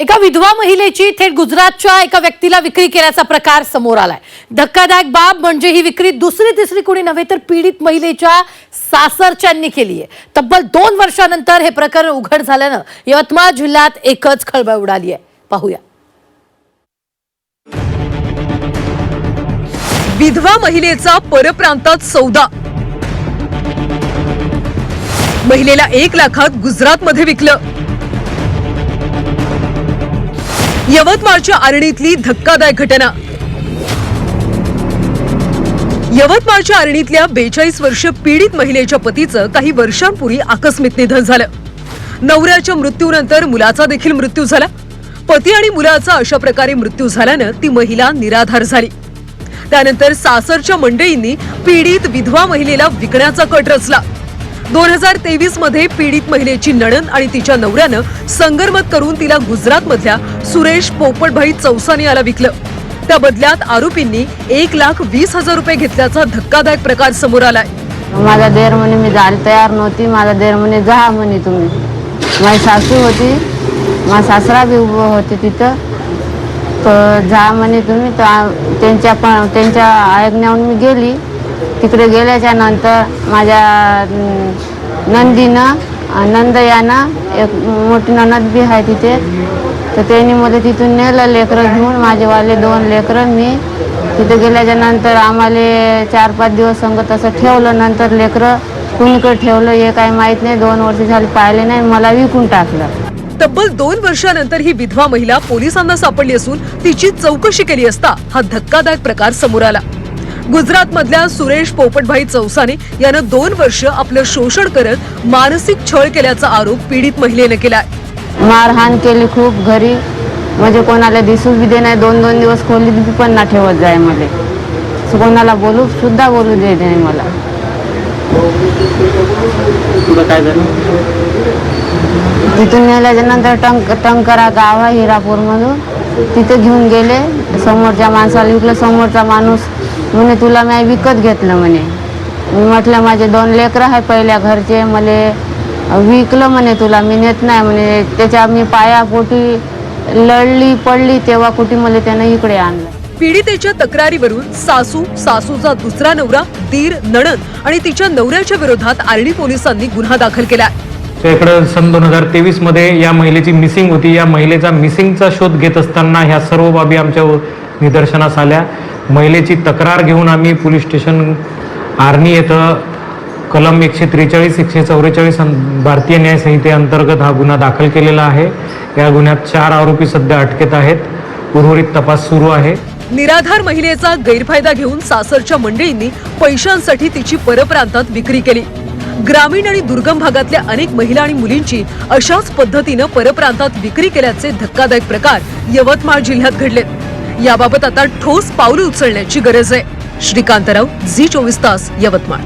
एका विधवा महिलेची थेट गुजरातच्या एका व्यक्तीला विक्री केल्याचा प्रकार समोर आलाय. धक्कादायक बाब म्हणजे ही विक्री दुसरी तिसरी कोणी नव्हे तर पीडित महिलेच्या सासरच्यांनी केली आहे तब्बल दोन वर्षानंतर हे प्रकरण उघड झाल्यानं यवतमाळ जिल्ह्यात एकच खळबळ उडाली आहे पाहूया. विधवा महिलेचा परप्रांतात सौदा. महिलेला एक लाखात गुजरातमध्ये विकलं. यवतमाळच्या आरणीतली धक्कादायक घटना. यवतमाळच्या आरणीतल्या बेचाळीस वर्ष पीडित महिलेच्या पतीचं काही वर्षांपूर्वी आकस्मिक निधन झालं. नवऱ्याच्या मृत्यूनंतर मुलाचा देखील मृत्यू झाला. पती आणि मुलाचा अशा प्रकारे मृत्यू झाल्यानं ती महिला निराधार झाली. त्यानंतर सासरच्या मंडळींनी पीडित विधवा महिलेला विकण्याचा कट रचला. दोन हजार तेवीसमध्ये पीडित महिलेची नणन आणि तिच्या नवऱ्यानं संगरमत करून तिला गुजरात मधल्या सुरेश पोपटभाई चौसाने याला विकलं. त्या बदल्यात आरोपींनी एक लाख वीस हजार रुपये घेतल्याचा धक्कादायक प्रकार समोर आलाय. माझा देर म्हणे मी जायला तयार नव्हती माझा देर म्हणे जा म्हणे तुम्ही. माझी सासू होती माझा सासरा बी उभं होते तिथं. तर जा म्हणे तुम्ही तर त्यांच्या पण त्यांच्या आयज्ञाहून मी गेली. तिकडे गेल्याच्यानंतर माझ्या नंदीनं नंदयानं एक मोठी ननद बी आहे तिथे. तर त्यांनी मला तिथून नेलं लेकरं घेऊन. माझेवाले दोन लेकरं मी तिथे गेल्याच्यानंतर आम्हाला चार पाच दिवस संग तसं ठेवलं. नंतर लेकरं कुणीकडे ठेवलं हे काही माहीत नाही. दोन वर्ष झाली पाहिले नाही. मला विकून टाकलं. तब्बल दोन वर्षानंतर ही विधवा महिला पोलिसांना सापडली असून तिची चौकशी केली असता हा धक्कादायक प्रकार समोर आला. गुजरात मधल्या सुरेश पोपटभाई चौसाने यानं दोन वर्ष आपलं शोषण करत मानसिक छळ केल्याचा आरोप पीडित महिलेनं केलाय. मारहाण केली खूप घरी. म्हणजे कोणाला दिसू बी दे नाही. दोन दोन दिवस खोलीत बी पण ना ठेवत जाय मला. कोणाला बोलू सुद्धा बोलू दे नाही मला. पुढं काय झालं? तिथून नेल्याच्या नंतर टंक टंकरा गाव आहे हिरापूरमधून. तिथे घेऊन गेले. समोरच्या माणसाला विकलं. समोरचा माणूस म्हणे तुला मी विकत घेतलं म्हणे. मी म्हटलं माझे दोन लेकरं आहे पहिल्या घरचे मले विकलं म्हणे तुला मी नेत नाही म्हणे. त्याच्या मी पायापोटी लढली पडली तेव्हा कुठे मला त्यानं इकडे आणलं? पीडितेच्या तक्रारीवरून सासू सासूचा दुसरा नवरा दीर नणद आणि तिच्या नवऱ्याच्या विरोधात आर्णी पोलिसांनी गुन्हा दाखल तर इकडं सन दोन हजार तेवीसमध्ये या महिलेची मिसिंग होती. या महिलेचा मिसिंगचा शोध घेत असताना ह्या सर्व बाबी आमच्या निदर्शनास आल्या. महिलेची तक्रार घेऊन आम्ही पोलीस स्टेशन आर्णी येथं कलम एकशे त्रेचाळीस एकशे चौवेचाळीस भारतीय न्याय संहितेअंतर्गत हा गुन्हा दाखल केलेला आहे. या गुन्ह्यात चार आरोपी सध्या अटकेत आहेत. उर्वरित तपास सुरू आहे. निराधार महिलेचा गैरफायदा घेऊन सासरच्या मंडळींनी पैशांसाठी तिची परप्रांतात विक्री केली. ग्रामीण आणि दुर्गम भागातल्या अनेक महिला आणि मुलींची अशाच पद्धतीनं परप्रांतात विक्री केल्याचे धक्कादायक प्रकार यवतमाळ जिल्ह्यात घडलेत. याबाबत आता ठोस पावलं उचलण्याची गरज आहे. श्रीकांतराव झी चोवीस तास यवतमाळ.